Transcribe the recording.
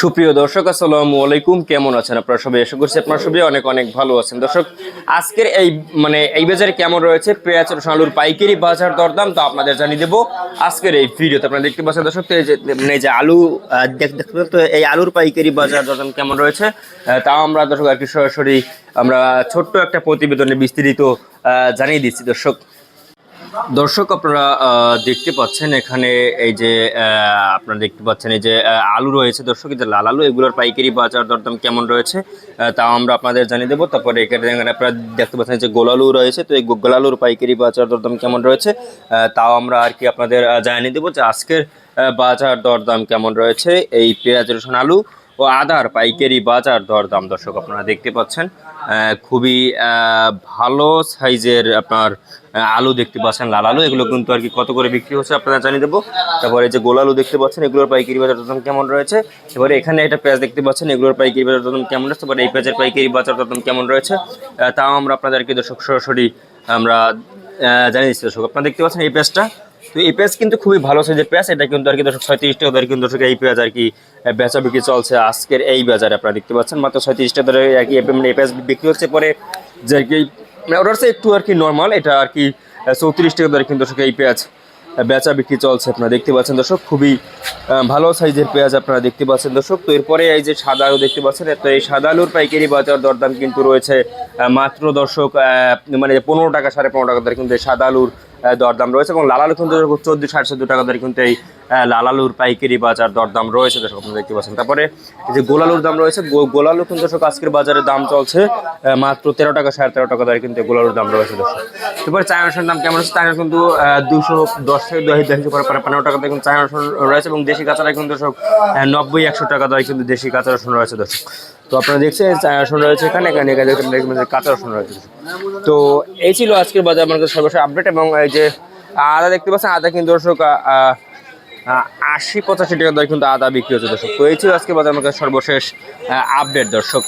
সুপ্রিয় দর্শক, আসসালামু আলাইকুম। কেমন আছেন আপনারা সবাই? আশা করছি আপনারা সবাই অনেক অনেক ভালো আছেন। দর্শক, আজকের এই মানে এই বাজারে কেমন রয়েছে? পেঁয়াজ রসুন আলুর পাইকারি বাজার দরদাম, তো আপনাদের জানিয়ে দেবো আজকের এই ভিডিওতে। আপনারা দেখতে পাচ্ছেন দর্শক, তো এই যে মানে যে আলু দেখতে তো এই আলুর পাইকারি বাজার দরদাম কেমন রয়েছে? তাও আমরা দর্শক আর কি সরাসরি আমরা ছোট্ট একটা প্রতিবেদনে বিস্তারিত জানিয়ে দিচ্ছি। দর্শক দর্শক, আপনারা দেখতে পাচ্ছেন এখানে এই যে আপনারা দেখতে পাচ্ছেন এই যে আলু রয়েছে। দর্শক, এই যে লাল আলু, এগুলোর পাইকারি বাজার দরদাম কেমন রয়েছে তাও আমরা আপনাদের জানিয়ে দেবো। তারপরে এখানে আপনারা দেখতে পাচ্ছেন যে গোলালু রয়েছে, তো এই গোলালুর পাইকারি বাজার দরদাম কেমন রয়েছে তাও আমরা আর কি আপনাদের জানিয়ে দেবো যে আজকের বাজার দরদাম কেমন রয়েছে। এই পেঁয়াজ, রসুন, আলু ও আদার পাইকারি বাজার দরদাম, দর্শক, আপনারা দেখতে পাচ্ছেন খুবই ভালো সাইজের আপনার আলু দেখতে পাচ্ছেন, লাল আলু, এগুলো কিন্তু আর কি কত করে বিক্রি হচ্ছে আপনারা জানিয়ে দেবো। তারপরে যে গোল আলু দেখতে পাচ্ছেন, এগুলোর পাইকারি বাজার দরদাম কেমন রয়েছে? এবারে এখানে একটা পেঁয়াজ দেখতে পাচ্ছেন, এগুলোর পাইকারি বাজার দরদাম কেমন রয়েছে? এবারে এই পেঁয়াজের পাইকারি বাজার দরদাম কেমন রয়েছে? তাও আমরা আপনাদেরকে, দর্শক, সরাসরি আমরা জানিয়ে দিচ্ছি, দর্শক, আপনারা দেখতে পাচ্ছেন এই পেঁয়াজটা তো এই পেঁয়াজ কিন্তু খুবই ভালো সাইজের পেঁয়াজ। এটা কিন্তু আর কি দর্শক, ছয়ত্রিশ টাকা দরে কিন্তু দর্শক এই পেঁয়াজ আর কি বেচা বিক্রি চলছে আজকের এই বাজারে। আপনারা দেখতে পাচ্ছেন, মাত্র ছয়ত্রিশ টাকা দরে আর কি এই মানে পেঁয়াজ বিক্রি হচ্ছে। পরে যে আর কি মানে ওটার একটু আর কি নর্মাল এটা আর কি চৌত্রিশ টাকা দরে কিন্তু দর্শক এই পেঁয়াজ বেচা বিক্রি চলছে। আপনারা দেখতে পাচ্ছেন দর্শক, খুবই ভালো সাইজের পেঁয়াজ আপনারা দেখতে পাচ্ছেন দর্শক। তো এরপরে এই যে সাদা আলু দেখতে পাচ্ছেন তো এই সাদা আলুর পাইকারি বাজার দরদাম কিন্তু রয়েছে মাত্র দর্শক মানে পনেরো টাকা, সাড়ে পনেরো টাকা দরে কিন্তু সাদা আলুর দরদাম রয়েছে এবং লাল আলু কিন্তু চোদ্দ সাড়ে চোদ্দ টাকা দরে কিন্তু এই আহ, লাল আলুর পাইকারি বাজার দরদাম রয়েছে দর্শক আপনারা দেখতে পাচ্ছেন। তারপরে এই যে গোলালুর দাম রয়েছে গো- গোল আলু কিন্তু দর্শক আজকের বাজারে দাম চলছে মাত্র তেরো টাকা সাড়ে তেরো টাকা দরে কিন্তু এই গোল আলুর দাম রয়েছে দর্শক। তারপরে চায়না রসুনের দাম কেমন হচ্ছে? চায়না কিন্তু দুশো দশ থেকে দশ দুশো পরে পনেরো টাকা কিন্তু চায়না রসুন রয়েছে এবং দেশি কাঁচারা কিন্তু দর্শক নব্বই একশো টাকা দরে কিন্তু দেশি কাঁচা রসুন রয়েছে দর্শক। তো আপনারা দেখছেন চায়না রসুন রয়েছে এখানে এখানে এখানে কাঁচা রসুন রয়েছে। তো এই ছিল আজকের বাজার আমাদের সর্বশেষ আপডেট এবং এই যে আদা দেখতে পাচ্ছেন আদা কিন্তু দর্শক আশি পঁচাশি টাকা দর কিন্তু আদা বিক্রি হচ্ছে দর্শক। তো এই ছিল আজকে বাজার আমাদের সর্বশেষ আপডেট দর্শক।